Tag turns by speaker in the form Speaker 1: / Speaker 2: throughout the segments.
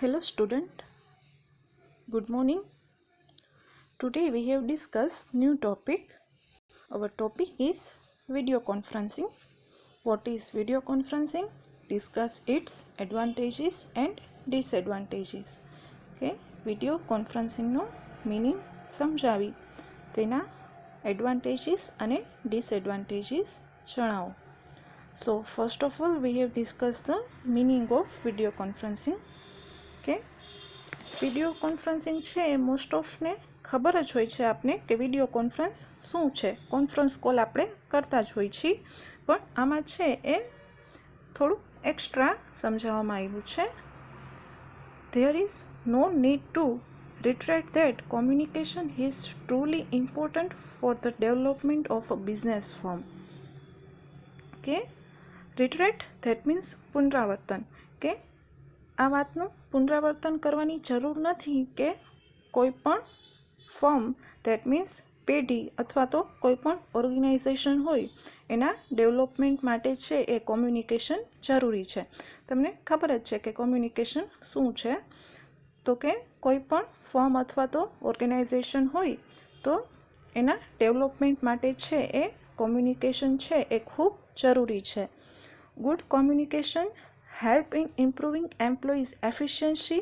Speaker 1: Hello student. Good morning. Today we have discussed new topic. Our topic is video conferencing. What is video conferencing? Discuss its advantages and disadvantages. Okay, video conferencing no meaning સમજાવી તેના advantages અને disadvantages જણાવો So first of all we have discussed the meaning of video conferencing. કે video conferencing છે એ most ઓફને ખબર જ હોય છે આપને કે વીડિયો કોન્ફરન્સ શું છે. કોન્ફરન્સ કોલ આપણે કરતા જ હોય છીએ. પણ આમાં છે એ થોડું એક્સ્ટ્રા સમજાવવામાં આવ્યું છે. There is no need to retreat that communication is truly important for the development of a business form કે રિટ્રેટ ધેટ મીન્સ પુનરાવર્તન. કે આ વાતનું પુનરાવર્તન કરવાની જરૂર નથી કે કોઈ પણ ફોર્મ દેટ મીન્સ પેઢી અથવા તો કોઈ પણ ઓર્ગેનાઇઝેશન હોય, એના ડેવલપમેન્ટ માટે છે એ કોમ્યુનિકેશન જરૂરી છે. તમને ખબર જ છે કે કોમ્યુનિકેશન શું છે? તો કે કોઈ પણ ફોર્મ અથવા તો ઓર્ગેનાઇઝેશન હોય, તો એના ડેવલપમેન્ટ માટે છે એ કોમ્યુનિકેશન છે એ ખૂબ જરૂરી છે. Good communication help in improving employees efficiency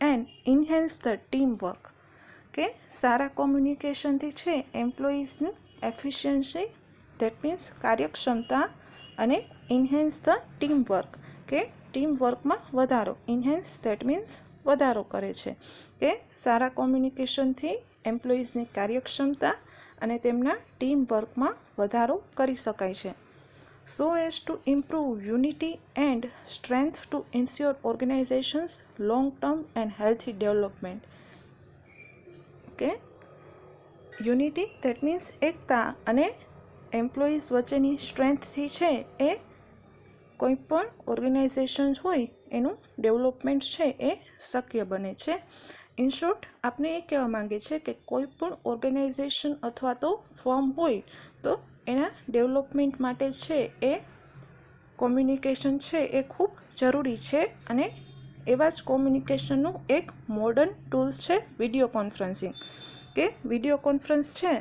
Speaker 1: and enhance the teamwork. કે સારા કોમ્યુનિકેશનથી છે એમ્પ્લોઈઝની એફિશિયન્સી દેટ મીન્સ કાર્યક્ષમતા અને ઇન્હેન્સ ધ ટીમ વર્ક કે ટીમ વર્કમાં વધારો. ઇન્હેન્સ દેટ મીન્સ વધારો કરે છે. કે સારા કોમ્યુનિકેશનથી એમ્પ્લોઈઝની કાર્યક્ષમતા અને તેમના ટીમ વર્કમાં વધારો કરી શકાય છે. So as to improve unity and strength to ensure organizations long term and healthy development okay unity that means એકતા અને એમ્પ્લોઈઝ વચ્ચેની સ્ટ્રેન્થથી છે એ કોઈ પણ ઓર્ગેનાઇઝેશન હોય એનું ડેવલપમેન્ટ છે એ શક્ય બને છે ઇન આપણે એ કહેવા માંગે છે કે કોઈ પણ ઓર્ગેનાઇઝેશન અથવા તો ફોર્મ હોય, તો એના ડેવલપમેન્ટ માટે છે એ કોમ્યુનિકેશન છે એ ખૂબ જરૂરી છે અને એવા જ કોમ્યુનિકેશનનું એક મોડર્ન ટૂલ્સ છે વીડિયો કોન્ફરન્સિંગ કે વીડિયો કોન્ફરન્સ છે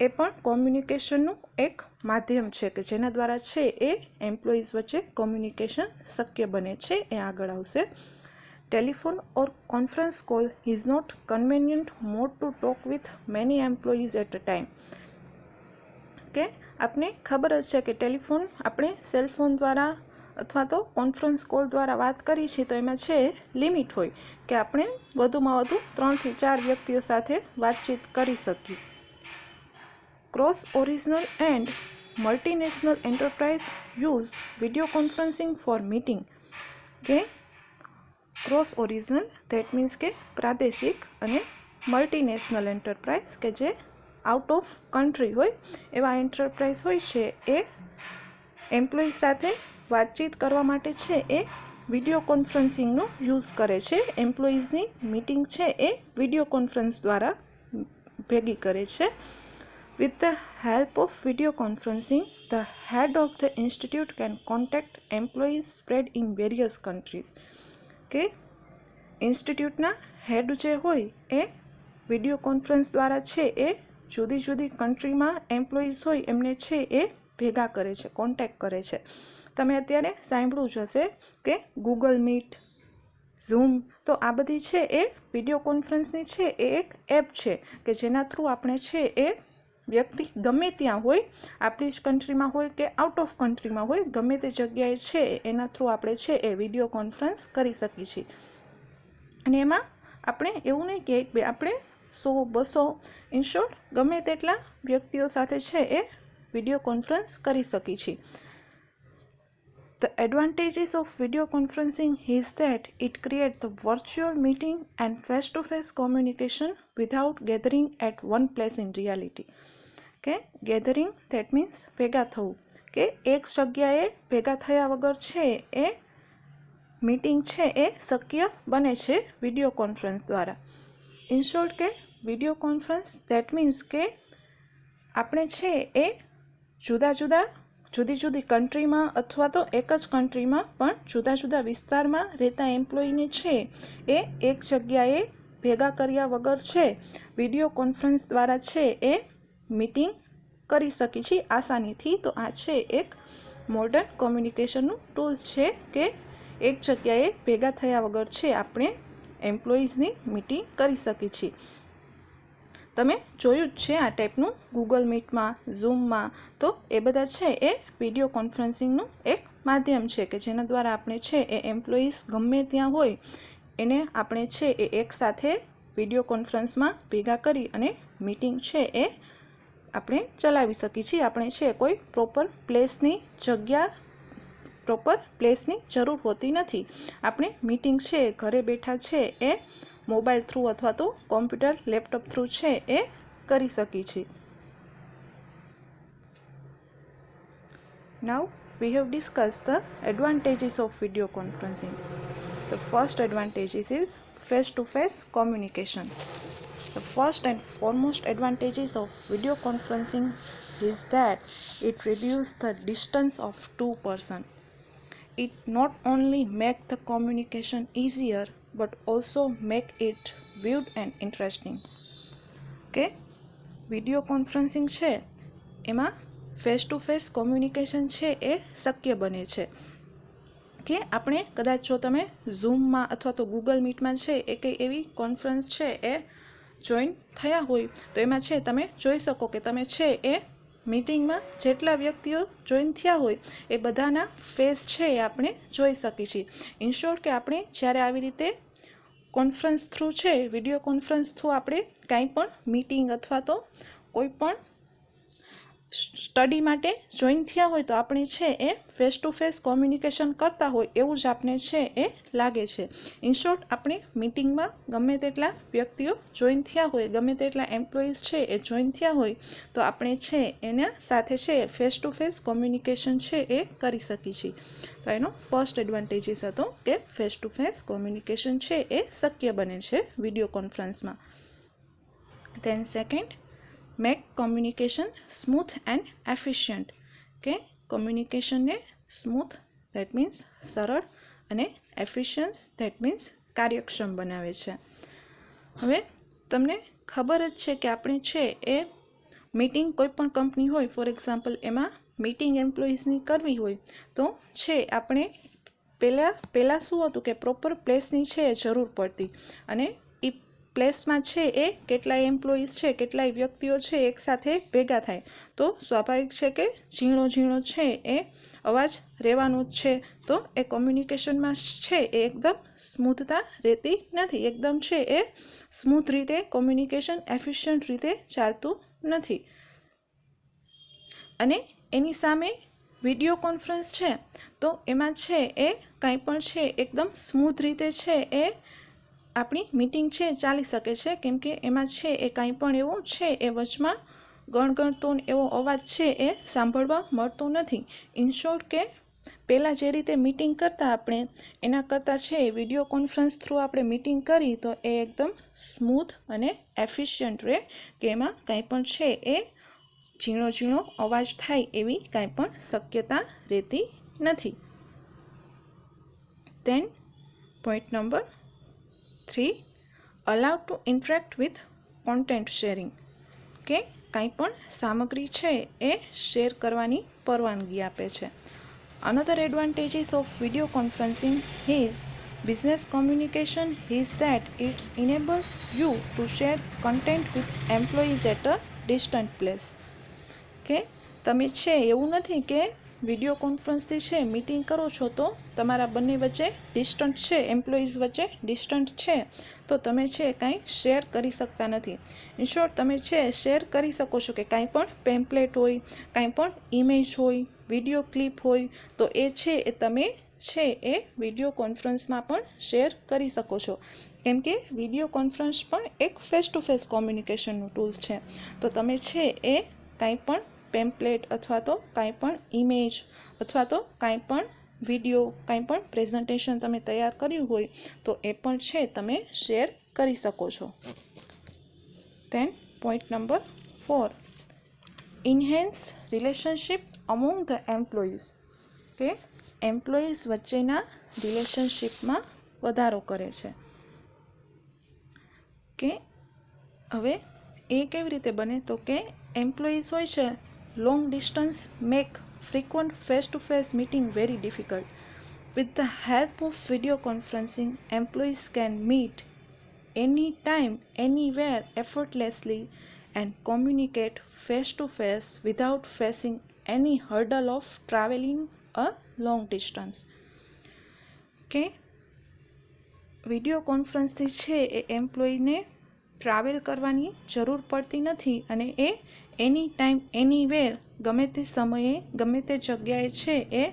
Speaker 1: એ પણ કોમ્યુનિકેશનનું એક માધ્યમ છે કે જેના દ્વારા છે એ એમ્પ્લોઈઝ વચ્ચે કોમ્યુનિકેશન શક્ય બને છે, એ આગળ આવશે. Telephone or conference call is not convenient mode to talk with many employees at a time કે આપને ખબર જ છે કે ટેલિફોન આપણે સેલફોન દ્વારા અથવા તો કોન્ફરન્સ કોલ દ્વારા વાત કરી છીએ તો એમાં છે લિમિટ હોય કે આપણે વધુમાં વધુ ત્રણથી ચાર વ્યક્તિઓ સાથે વાતચીત કરી શકીએ. Cross original and multinational enterprise use video conferencing for meeting કે ક્રોસ ઓરિજિનલ, ધેટ મીન્સ કે પ્રાદેશિક અને મલ્ટીનેશનલ એન્ટરપ્રાઇઝ કે જે આઉટ ઓફ કન્ટ્રી હોય, એવા એન્ટરપ્રાઇઝ હોય છે. એ એમ્પ્લોય સાથે વાતચીત કરવા માટે છે. એ વીડિયો કોન્ફરન્સિંગનો યુઝ કરે છે. એમ્પ્લોઈઝની મિટિંગ છે. એ વીડિયો કોન્ફરન્સ દ્વારા ભેગી કરે છે. With the help of video conferencing the head of the institute can contact employees spread in various countries કે ઇન્સ્ટિટ્યૂટના હેડ જે હોય એ વીડિયો કોન્ફરન્સ દ્વારા છે એ જુદી જુદી કન્ટ્રીમાં એમ્પ્લોઈઝ હોય એમને છે એ ભેગા કરે છે, કોન્ટેક્ટ કરે છે. તમે અત્યારે સાંભળ્યું જ હશે કે ગૂગલ મીટ ઝૂમ તો આ બધી છે એ વીડિયો કોન્ફરન્સની છે એ એક એપ છે કે જેના થ્રુ આપણે છે એ વ્યક્તિ ગમે ત્યાં હોય આપણી જ કન્ટ્રીમાં હોય કે આઉટ ઓફ કન્ટ્રીમાં હોય ગમે તે જગ્યાએ છે એના થ્રુ આપણે છે એ વીડિયો કોન્ફરન્સ કરી શકીએ છીએ અને એમાં આપણે એવું નહીં કે બે આપણે સો બસો ઇનશોર્ટ ગમે તેટલા વ્યક્તિઓ સાથે છે એ વીડિયો કોન્ફરન્સ કરી શકીએ છીએ The advantages of video conferencing is that it creates the virtual meeting and face-to-face communication without gathering at one place in reality. કે ગેધરિંગ ધેટ મીન્સ ભેગા થવું. કે એક જગ્યાએ ભેગા થયા વગર છે એ મીટિંગ છે એ શક્ય બને છે વીડિયો કોન્ફરન્સ દ્વારા. ઇન્શોર્ટ કે વીડિયો કોન્ફરન્સ ધેટ મીન્સ કે આપણે છે એ જુદા જુદા, જુદી જુદી કન્ટ્રીમાં અથવા તો એક જ કન્ટ્રીમાં પણ જુદા જુદા વિસ્તારમાં રહેતા એમ્પ્લોયીને છે એ એક જગ્યાએ ભેગા કર્યા વગર છે. વીડિયો કોન્ફરન્સ દ્વારા છે એ મીટિંગ કરી શકીએ છીએ આસાનીથી. તો આ છે એક મોડર્ન કોમ્યુનિકેશનનું ટૂલ્સ છે કે એક જગ્યાએ ભેગા થયા વગર છે આપણે એમ્પ્લોઈઝની મીટિંગ કરી શકીએ છીએ. તમે જોયું જ છે આ ટાઈપનું ગૂગલ મીટમાં ઝૂમમાં તો એ બધા છે એ વીડિયો કોન્ફરન્સિંગનું એક માધ્યમ છે કે જેના દ્વારા આપણે છે એ એમ્પ્લોઈઝ ગમે ત્યાં હોય એને આપણે છે એ એકસાથે વીડિયો કોન્ફરન્સમાં ભેગા કરી અને મીટિંગ છે એ આપણે ચલાવી શકીએ છીએ આપણે છે કોઈ પ્રોપર પ્લેસની જગ્યા પ્રોપર પ્લેસની જરૂર હોતી નથી આપણે મીટિંગ છે ઘરે બેઠા છે એ મોબાઈલ થ્રુ અથવા તો કોમ્પ્યુટર લેપટોપ થ્રુ છે એ કરી શકીએ છીએ Now we have discussed the advantages of video conferencing. The first advantage is face to face communication. The first and foremost advantages of video conferencing is that it reduces the distance of two person. It not only make the communication easier but also make it viewed and interesting. કે video conferencing છે એમાં face to face communication છે એ શક્ય બને છે કે આપણે કદાચ જો તમે ઝૂમમાં અથવા તો ગૂગલ મીટમાં છે એ કંઈ એવી કોન્ફરન્સ છે એ જોઈન થયા હોય, તો એમાં છે, તમે જોઈ શકો કે તમે છે એ મીટિંગમાં જેટલા વ્યક્તિઓ જોઈન થયા હોય, એ બધાના ફેસ છે એ આપણે જોઈ શકીએ છીએ. ઇન કે આપણે જ્યારે આવી રીતે કોન્ફરન્સ થ્રુ છે વીડિયો કોન્ફરન્સ થ્રુ આપણે કાંઈ પણ મીટિંગ અથવા તો કોઈ પણ સ્ટડી માટે જોઈન થયા હોય તો આપણે છે એ ફેસ ટુ ફેસ કોમ્યુનિકેશન કરતા હોય એવું જ આપણે છે એ લાગે છે. ઇન શોર્ટ આપણે મીટિંગમાં ગમે તેટલા વ્યક્તિઓ જોઈન થયા હોય, ગમે તેટલા એમ્પ્લોઈઝ છે એ જોઈન થયા હોય, તો આપણે છે એના સાથે છે ફેસ ટુ ફેસ કોમ્યુનિકેશન છે એ કરી શકીએ છીએ. તો એનો ફર્સ્ટ એડવાન્ટેજીસ હતો કે ફેસ ટુ ફેસ કોમ્યુનિકેશન છે એ શક્ય બને છે વીડિયો કોન્ફરન્સમાં then second make communication smooth and efficient કે કોમ્યુનિકેશનને સ્મૂથ દેટ મીન્સ સરળ, અને એફિશિયન્સ દેટ મીન્સ કાર્યક્ષમ બનાવે છે. હવે, તમને ખબર જ છે કે આપણે છે એ મીટિંગ કોઈ પણ કંપની હોય ફોર એક્ઝામ્પલ એમાં મીટિંગ એમ્પ્લોઈઝની કરવી હોય, તો છે આપણે પહેલાં પહેલાં શું હતું કે પ્રોપર પ્લેસની છે જરૂર પડતી. અને પ્લેસમાં છે એ, કેટલાય એમ્પ્લોઈઝ છે, કેટલાય વ્યક્તિઓ છે એકસાથે ભેગા થાય. તો સ્વાભાવિક છે કે ઝીણો ઝીણો છે એ અવાજ રહેવાનો જ છે. તો એ કોમ્યુનિકેશનમાં છે એ એકદમ સ્મૂથતા રહેતી નથી. એકદમ છે એ સ્મૂથ રીતે કોમ્યુનિકેશન એફિશિયન્ટ રીતે ચાલતું નથી. અને એની સામે વીડિયો કોન્ફરન્સ છે. તો એમાં છે એ કાંઈ પણ છે, એકદમ સ્મૂથ રીતે છે એ આપણી મીટિંગ છે, ચાલી શકે છે. કેમ કે એમાં છે એ કાંઈ પણ એવું છે, એ વચમાં ગણગણતો એવો અવાજ છે એ સાંભળવા મળતો નથી. ઇન શોર્ટ કે પહેલાં જે રીતે મીટિંગ કરતા આપણે, એના કરતાં છે વીડિયો કોન્ફરન્સ થ્રુ આપણે મિટિંગ કરી તો એ એકદમ સ્મૂથ અને એફિશિયન્ટ રહે કે એમાં કાંઈ પણ છે એ ઝીણો ઝીણો અવાજ થાય એવી કાંઈ પણ શક્યતા રહેતી નથી. Then point number three allow to interact with content sharing કે કાંઈ પણ સામગ્રી છે એ શેર કરવાની પરવાનગી આપે છે. Another advantages of video conferencing his business communication his that it's enable you to share content with employees at a distant place કે તમે છે એવું નથી કે વીડિયો કોન્ફરન્સથી છે, મીટિંગ કરો છો તો તમારા બંને વચ્ચે ડિસ્ટન્ટ છે એમ્પ્લોઈઝ વચ્ચે ડિસ્ટન્ટ છે, તો તમે છે કાંઈ શેર કરી શકતા નથી. ઇન તમે છે શેર કરી શકો છો કે કાંઈ પણ પેમ્પલેટ હોય, કાંઈ પણ ઇમેજ હોય, વીડિયો ક્લિપ હોય, તો એ છે એ તમે છે એ વીડિયો કોન્ફરન્સમાં પણ શેર કરી શકો છો. કેમ કે વીડિયો કોન્ફરન્સ પણ એક ફેસ ટુ ફેસ કોમ્યુનિકેશનનું ટૂલ્સ છે. તો તમે છે એ કાંઈ પણ પેમ્પલેટ અથવા તો કાંઈ પણ ઇમેજ અથવા તો કાંઈ પણ વીડિયો કાંઈ પણ પ્રેઝન્ટેશન તમે તૈયાર કર્યું હોય તો એ પણ છે તમે શેર કરી શકો છો. Then point number four enhance relationship among the employees કે એમ્પ્લોઈઝ વચ્ચેના રિલેશનશીપમાં વધારો કરે છે. કે હવે એ કેવી રીતે બને? તો કે એમ્પ્લોઈઝ હોય છે long distance make frequent face to face meeting very difficult with the help of video conferencing employees can meet any time anywhere effortlessly and communicate face to face without facing any hurdle of travelling a long distance કે video કોન્ફરન્સથી છે એ એમ્પ્લોયીને travel કરવાની જરૂર પડતી નથી અને એ એની time anywhere ગમે તે સમયે, ગમે તે જગ્યાએ છે એ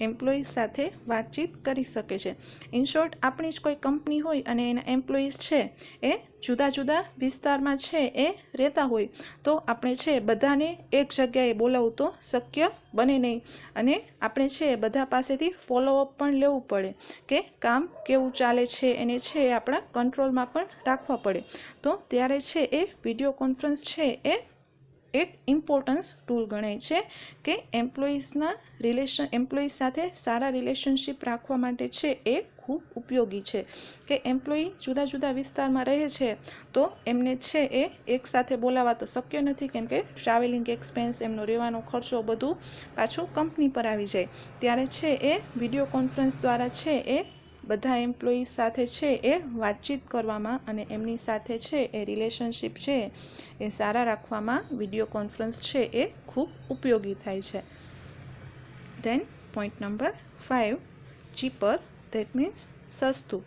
Speaker 1: એમ્પ્લોઈઝ સાથે વાતચીત કરી શકે છે. ઇન શોર્ટ આપણી જ કોઈ કંપની હોય અને એના એમ્પ્લોઈઝ છે એ જુદા જુદા વિસ્તારમાં છે એ રહેતા હોય, તો આપણે છે બધાને એક જગ્યાએ બોલાવવું તો શક્ય બને નહીં. અને આપણે છે બધા પાસેથી ફોલોઅપ પણ લેવું પડે કે કામ કેવું ચાલે છે એને છે એ આપણા કંટ્રોલમાં પણ રાખવા પડે. તો ત્યારે છે એ વીડિયો કોન્ફરન્સ છે એ એક ઇમ્પોર્ટન્સ ટૂલ ગણાય છે કે એમ્પ્લોઈઝના રિલેશન એમ્પ્લોઈઝ સાથે સારા રિલેશનશીપ રાખવા માટે છે એ ખૂબ ઉપયોગી છે. કે એમ્પ્લોયી જુદા જુદા વિસ્તારમાં રહે છે તો એમને છે એ એકસાથે બોલાવા તો શક્ય નથી કેમ કે ટ્રાવેલિંગ એક્સપેન્સ એમનો રહેવાનો ખર્ચો બધું પાછું કંપની પર આવી જાય. ત્યારે છે એ વીડિયો કોન્ફરન્સ દ્વારા છે એ બધા એમ્પ્લોઈઝ સાથે છે એ વાતચીત કરવામાં અને એમની સાથે છે એ રિલેશનશિપ છે એ સારા રાખવામાં વીડિયો કોન્ફરન્સ છે એ ખૂબ ઉપયોગી થાય છે. Then point number five cheaper that means સસ્તું.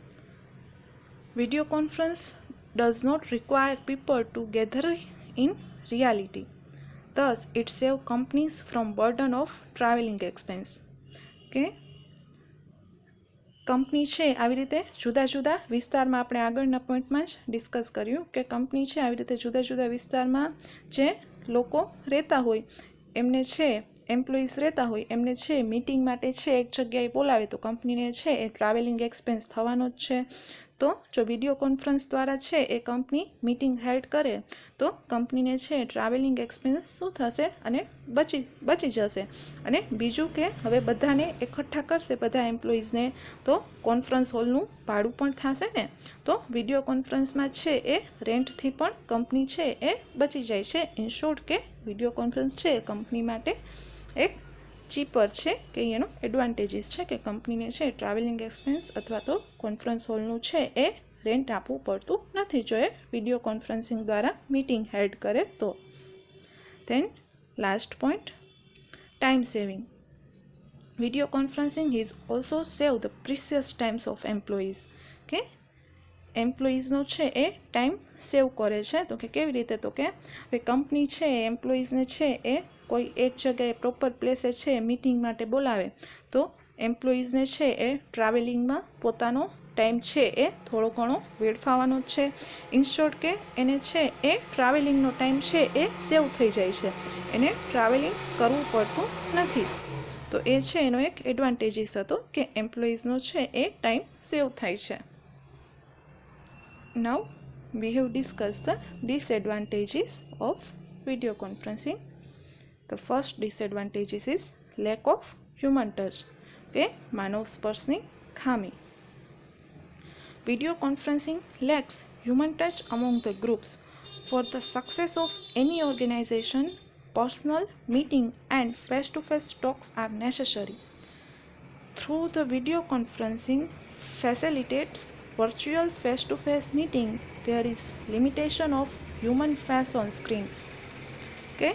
Speaker 1: Video conference does not require people to gather in reality thus, it save companies from burden of traveling expense. કે કંપની છે આવી રીતે જુદા જુદા વિસ્તારમાં આપણે આગળના પોઈન્ટમાં જ ડિસ્કસ કર્યું કે કંપની છે આવી રીતે જુદા જુદા વિસ્તારમાં જે લોકો રહેતા હોય, એમને છે એમ્પ્લોઈઝ રહેતા હોય, એમને છે મિટિંગ માટે છે, એક જગ્યાએ બોલાવે તો કંપનીને છે, એ ટ્રાવેલિંગ એક્સપેન્સ થવાનો જ છે. તો જો વીડિયો કોન્ફરન્સ દ્વારા છે એ કંપની મિટિંગ હેલ્ડ કરે, તો કંપનીને છે ટ્રાવેલિંગ એક્સપેન્સ શું થશે અને બચી બચી જશે? અને બીજું કે હવે બધાને એકઠા કરશે બધા એમ્પ્લોઈઝને તો કોન્ફરન્સ હોલનું ભાડું પણ થશે ને? તો વીડિયો કોન્ફરન્સમાં છે એ રેન્ટથી પણ કંપની છે એ બચી જાય છે. ઇન શોર્ટ કે વીડિયો કોન્ફરન્સ છે એ કંપની માટે એક ચીપર છે, કે એનો એડવાન્ટેજીસ છે, કે કંપનીને છે ટ્રાવેલિંગ એક્સપેન્સ અથવા તો કોન્ફરન્સ હોલનું છે, એ રેન્ટ આપવું પડતું નથી. જો એ વીડિયો કોન્ફરન્સિંગ દ્વારા મીટિંગ હેલ્ડ કરે તો. Then last point time saving video conferencing is also save the precious times of employees કે એમ્પ્લોઈઝનો છે એ ટાઈમ સેવ કરે છે. તો કે કેવી રીતે? તો કે હવે કંપની છે એ એમ્પ્લોઈઝને છે એ કોઈ એક જગ્યાએ પ્રોપર પ્લેસે છે મિટિંગ માટે બોલાવે. તો એમ્પ્લોઈઝને છે એ ટ્રાવેલિંગમાં પોતાનો ટાઈમ છે એ થોડો ઘણો વેડફાવાનો છે. ઇનશોર્ટ કે એને છે એ ટ્રાવેલિંગનો ટાઈમ છે એ સેવ થઈ જાય છે. એને ટ્રાવેલિંગ કરવું પડતું નથી. તો એ છે એનો એક એડવાન્ટેજીસ હતો કે એમ્પ્લોઈઝનો છે એ ટાઈમ સેવ થાય છે. now we have discussed the disadvantages of video conferencing the first disadvantages is lack of human touch કે માનવ સ્પર્શની ખામી video conferencing lacks human touch among the groups for the success of any organization personal meeting and face-to-face talks are necessary through the video conferencing facilitates virtual face-to-face meeting, there is limitation of human face on screen. કે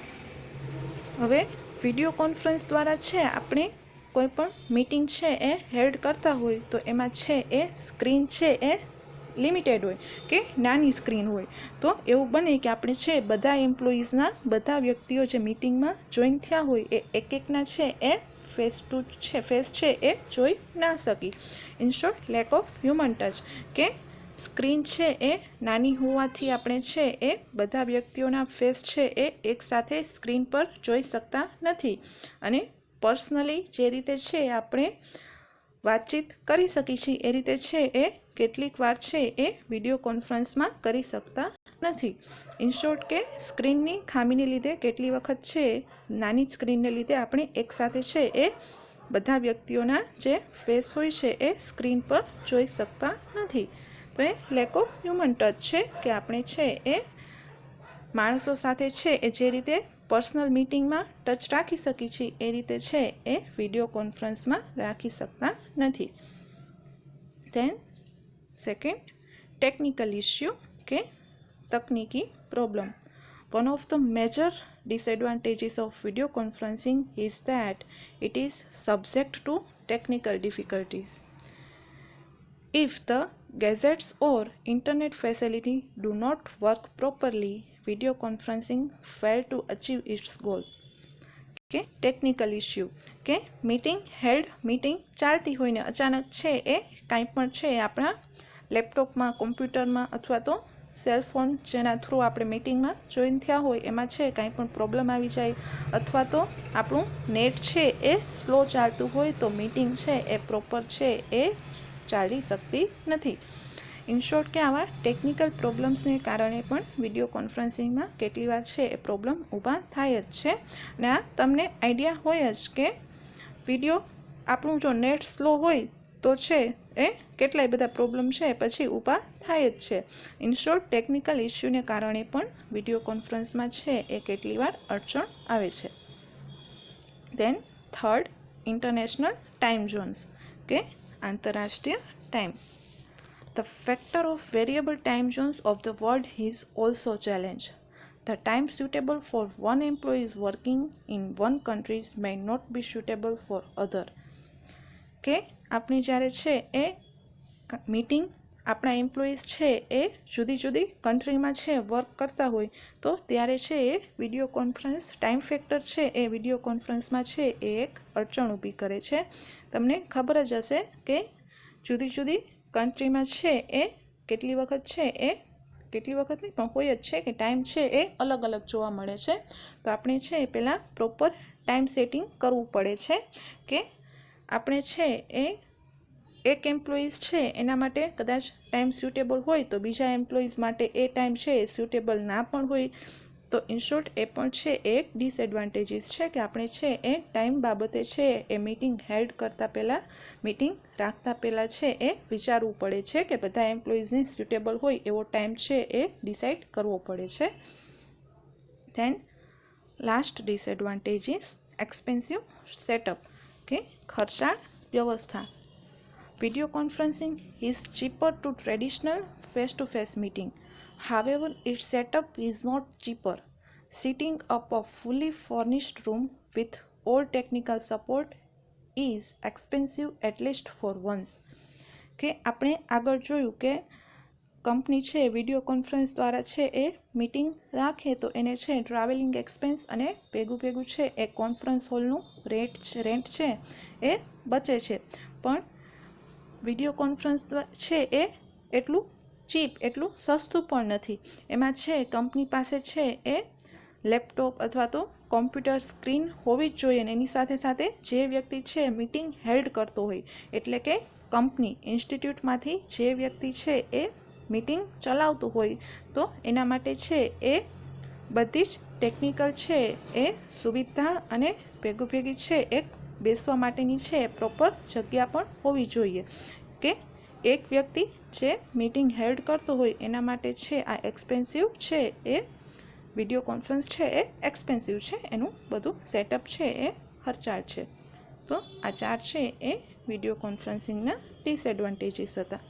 Speaker 1: હવે video conference દ્વારા છે, આપણે કોઈ પણ meeting છે એ held કરતા હોય, તો એમાં છે એ સ્ક્રીન છે એ લિમિટેડ હોય કે નાની સ્ક્રીન હોય. તો એવું બને કે આપણે છે, બધા એમ્પ્લોઈઝના બધા વ્યક્તિઓ જે મિટિંગમાં જોઈન થયા હોય, એ એક એકના છે એ ફેસ ટુ છે, ફેસ છે એ જોઈ ના શકી. In short lack of human touch કે સ્ક્રીન છે એ નાની હોવાથી આપણે છે એ બધા વ્યક્તિઓના ફેસ છે એ એકસાથે સ્ક્રીન પર જોઈ શકતા નથી. અને પર્સનલી જે રીતે છે આપણે વાતચીત કરી શકીએ છીએ, એ રીતે છે એ કેટલીક વાર છે એ વીડિયો કોન્ફરન્સમાં કરી શકતા નથી. ઇન શોર્ટ કે, સ્ક્રીનની ખામીને લીધે કેટલી વખત છે, નાની સ્ક્રીનને લીધે આપણે એકસાથે છે એ બધા વ્યક્તિઓના જે ફેસ હોય છે એ સ્ક્રીન પર જોઈ શકતા નથી. તો એ લેક ઓફ હ્યુમન ટચ છે કે આપણે છે એ માણસો સાથે છે એ જે રીતે પર્સનલ મિટિંગમાં ટચ રાખી શકીએ છીએ એ રીતે છે એ વીડિયો કોન્ફરન્સમાં રાખી શકતા નથી. ધેન સેકન્ડ ટેકનિકલ ઇસ્યુ કે તકનીકી problem one of the major disadvantages of video conferencing is that it is subject to technical difficulties if the gadgets or internet facility do not work properly video conferencing fail to achieve its goal કે technical issue કે meeting held meeting ચાલતી હોય ને અચાનક છે એ કાંઈ પણ છે આપણા લેપટોપમાં કોમ્પ્યુટરમાં અથવા તો સેલ ફોન જેના થ્રુ આપણે મિટિંગમાં જોઈન થયા હોય, એમાં છે કાંઈ પણ પ્રોબ્લેમ આવી જાય અથવા તો આપણું નેટ છે એ સ્લો ચાલતું હોય તો મિટિંગ છે એ પ્રોપર છે એ ચાલી શકતી નથી. ઇન શોર્ટ કે આવા ટેકનિકલ પ્રોબ્લેમ્સને કારણે પણ વીડિયો કોન્ફરન્સિંગમાં કેટલી વાર છે એ પ્રોબ્લેમ ઊભા થાય જ છે. ને આ તમને આઈડિયા હોય જ કે વીડિયો આપણું જો નેટ સ્લો હોય તો છે એ કેટલાય બધા પ્રોબ્લેમ છે પછી ઊભા થાય જ છે ઇન શોર્ટ ટેકનિકલ ઇસ્યુને કારણે પણ વીડિયો કોન્ફરન્સમાં છે એ કેટલી વાર અડચણ આવે છે then third international time zones કે આંતરરાષ્ટ્રીય time factor of variable time zones of the world is also challenge. The time suitable for one employee is working in one country may not be suitable for other. કે આપણે જ્યારે છે એ meeting આપણા employees છે એ જુદી જુદી કન્ટ્રીમાં છે વર્ક કરતા હોય, તો ત્યારે છે એ વીડિયો કોન્ફરન્સ ટાઈમ ફેક્ટર છે એ વીડિયો કોન્ફરન્સમાં છે એ એક અડચણ ઊભી કરે છે. તમને ખબર જ હશે કે જુદી જુદી કન્ટ્રીમાં છે એ કેટલી વખત છે એ, કેટલી વખત નહીં, પણ હોય જ છે કે ટાઈમ છે એ અલગ અલગ જોવા મળે છે. તો આપણે છે એ પહેલાં પ્રોપર ટાઈમ સેટિંગ કરવું પડે છે કે આપણે છે એ એક એમ્પ્લોઈઝ છે, એના માટે કદાચ ટાઈમ સ્યુટેબલ હોય તો બીજા એમ્પ્લોઈઝ માટે એ ટાઈમ છે એ સ્યુટેબલ ના પણ હોય. તો ઇનશોર્ટ એ પણ છે એક ડિસએડવાન્ટેજીસ છે કે આપણે છે એ ટાઈમ બાબતે છે એ મિટિંગ હેલ્ડ કરતાં પહેલાં મિટિંગ રાખતા પહેલાં છે એ વિચારવું પડે છે કે બધા એમ્પ્લોઈઝને સ્યુટેબલ હોય એવો ટાઈમ છે એ ડિસાઇડ કરવો પડે છે. Then last disadvantages expensive setup કે ખર્ચાળ વ્યવસ્થા video conferencing is cheaper to traditional face to face meeting its setup is not cheaper. Setting up a fully furnished room with all technical support is expensive at least for once. કે આપણે આગળ જોયું કે company છે, video conference દ્વારા છે એ meeting રાખે તો એને છે ટ્રાવેલિંગ એક્સપેન્સ અને ભેગું ભેગું છે એ કોન્ફરન્સ હોલનું રેટ રેન્ટ છે એ બચે છે. પણ વીડિયો કોન્ફરન્સ છે એ એટલું ચીપ, એટલું સસ્તું પણ નથી. એમાં છે કંપની પાસે છે એ લેપટોપ અથવા તો કોમ્પ્યુટર સ્ક્રીન હોવી જ જોઈએ અને એની સાથે સાથે જે વ્યક્તિ છે મિટિંગ હેલ્ડ કરતો હોય, એટલે કે કંપની, ઇન્સ્ટિટ્યૂટમાંથી જે વ્યક્તિ છે એ મિટિંગ ચલાવતું હોય. તો એના માટે છે એ બધી જ ટેકનિકલ છે એ સુવિધા અને ભેગું ભેગી છે એક બેસવા માટેની છે પ્રોપર જગ્યા પણ હોવી જોઈએ. કે એક વ્યક્તિ જે મિટિંગ હેલ્ડ કરતો હોય એના માટે છે આ એક્સપેન્સિવ છે એ વીડિયો કોન્ફરન્સ છે એ એક્સપેન્સિવ છે. એનું બધું સેટઅપ છે એ ખર્ચાળ છે. તો આ ચાર છે એ વીડિયો કોન્ફરન્સિંગના ડિસએડવાન્ટેજીસ હતા.